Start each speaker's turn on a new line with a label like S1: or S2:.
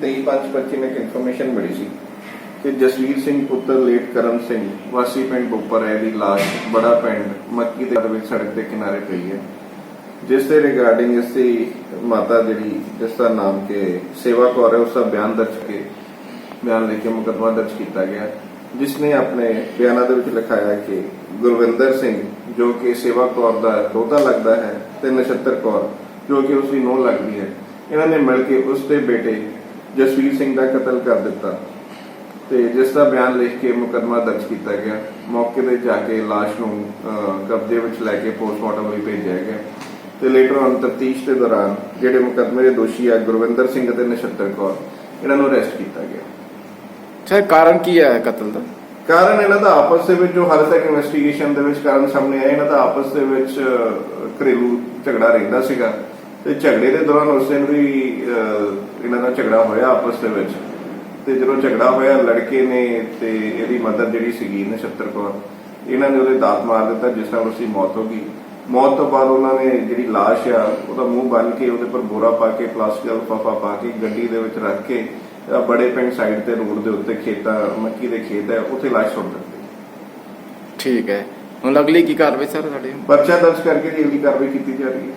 S1: ਪੰਚ ਪੱਚੀ ਨੂੰ ਇੱਕ ਇਨਫੋਰਮੇਸ਼ਨ ਮਿਲੀ ਸੀ ਕਿ ਜਸਵੀਰ ਸਿੰਘ ਪੁੱਤਰ ਲੇਟ ਕਰਮ ਸਿੰਘ ਵਾਸੀ ਪਿੰਡ ਬੁੱਪਰ ਹੈ ਦੀ ਲਾਸ਼ ਬੜਾ ਪਿੰਡ ਮੱਕੀ ਦੇ ਵਿੱਚ ਸੜਕ ਦੇ ਕਿਨਾਰੇ ਪਈ ਹੈ। ਜਿਸ ਦੇ ਰਿਗਾਰਡਿੰਗ ਇਸ ਦੀ ਮਾਤਾ ਜਿਹੜੀ, ਜਿਸ ਦਾ ਨਾਮ ਕਿ ਸੇਵਾ ਕੌਰ ਹੈ, ਉਸ ਦਾ ਬਿਆਨ ਦਰਜ ਕੇ, ਬਿਆਨ ਲਿਖ ਕੇ ਮੁਕੱਦਮਾ ਦਰਜ ਕੀਤਾ ਗਿਆ। ਜਿਸ ਨੇ ਆਪਣੇ ਬਿਆਨਾਂ ਦੇ ਵਿੱਚ ਲਿਖਾਇਆ ਹੈ ਕਿ ਗੁਰਵਿੰਦਰ ਸਿੰਘ ਜੋ ਕਿ ਸੇਵਾ ਕੌਰ ਦਾ ਦੋਤਾ ਲੱਗਦਾ ਹੈ, ਤੇ ਨਛੱਤਰ ਕੌਰ ਜੋ ਕਿ ਉਸ ਦੀ ਨੂੰਹ ਲੱਗਦੀ ਹੈ, ਇਹਨਾਂ ਨੇ ਮਿਲ ਕੇ ਉਸ ਦੇ ਬੇਟੇ ਜਸਵੀਰ ਸਿੰਘ ਦਾ ਕਤਲ ਕਰ ਦਿੱਤਾ। ਤੇ ਜਿਸ ਦਾ ਬਿਆਨ ਲਿਖ ਕੇ ਮੁਕੱਦਮਾ ਦਰਜ ਕੀਤਾ ਗਿਆ। ਮੌਕੇ ਤੇ ਜਾ ਕੇ ਲਾਸ਼ ਨੂੰ ਕਬਜ਼ੇ ਵਿੱਚ ਲੈ ਕੇ ਪੋਸਟਮਾਰਟਮ ਲਈ ਭੇਜਿਆ ਗਿਆ। ਤੇ ਲੇਟਰ ਔਨ ਤਫਤੀਸ਼ ਦੇ ਦੌਰਾਨ ਜਿਹੜੇ ਮੁਕੱਦਮੇ ਦੇ ਦੋਸ਼ੀ ਆ ਗੁਰਵਿੰਦਰ ਸਿੰਘ ਅਤੇ ਨਛੱਤਰ ਕੌਰ ਇਹਨਾਂ ਨੂੰ ਅਰੈਸਟ ਕੀਤਾ ਗਿਆ।
S2: ਸਰ ਕਾਰਨ ਕੀ ਹੈ ਕਤਲ ਦਾ?
S1: ਕਾਰਨ ਇਹਨਾਂ ਦਾ ਆਪਸ ਦੇ ਵਿੱਚ ਜੋ ਹਾਲੇ ਤੱਕ ਇਨਵੈਸਟੀਗੇਸ਼ਨ ਦੇ ਵਿੱਚ ਕਾਰਨ ਸਾਹਮਣੇ ਆਇਆ ਇਹਨਾਂ ਦਾ ਆਪਸ ਦੇ ਵਿੱਚ ਘਰੇਲੂ ਝਗੜਾ ਰਹਿੰਦਾ ਸੀਗਾ। ਤੇ ਝਗੜੇ ਦੇ ਦੌਰਾਨ ਉਸ ਦਿਨ ਵੀ ਇਹਨਾਂ ਦਾ ਝਗੜਾ ਹੋਇਆ ਆਪਸ ਦੇ ਵਿੱਚ। ਤੇ ਜਦੋਂ ਝਗੜਾ ਹੋਇਆ ਲੜਕੇ ਨੇ ਤੇ ਇਹਦੀ ਮਦਰ ਜਿਹੜੀ ਸੀਗੀ ਨਛੱਤਰ ਕੌਰ ਇਹਨਾਂ ਨੇ ਉਹਦੇ ਦਾਤ ਮਾਰ ਦਿੱਤਾ ਜਿਸ ਨਾਲ ਉਸਦੀ ਮੌਤ ਹੋ ਗਈ। ਮੌਤ ਤੋਂ ਬਾਅਦ ਉਹਨਾਂ ਨੇ ਜਿਹੜੀ ਲਾਸ਼ ਆ ਉਹਦਾ ਮੂੰਹ ਬੰਨ ਕੇ ਉਹਦੇ ਪਰ ਬੋਰਾ ਪਾ ਕੇ ਪਲਾਸਟਿਕ ਦਾ ਲਿਫਾਫਾ ਪਾ ਕੇ ਗੱਡੀ ਦੇ ਵਿੱਚ ਰੱਖ ਕੇ ਬੜੇ ਪਿੰਡ ਸਾਈਡ ਤੇ ਰੋਡ ਦੇ ਉੱਤੇ ਖੇਤਾਂ ਮੱਕੀ ਦੇ ਖੇਤ ਹੈ ਉੱਥੇ ਲਾਸ਼ ਸੁੱਟ ਦਿੱਤੀ।
S2: ਠੀਕ ਹੈ। ਹੁਣ ਅਗਲੀ ਕੀ ਕਾਰਵਾਈ ਸਰ ਸਾਡੇ
S1: ਪਰਚਾ ਦਰਜ ਕਰਕੇ ਜੀ ਅਗਲੀ ਕਾਰਵਾਈ ਕੀਤੀ ਜਾ ਰਹੀ ਹੈ।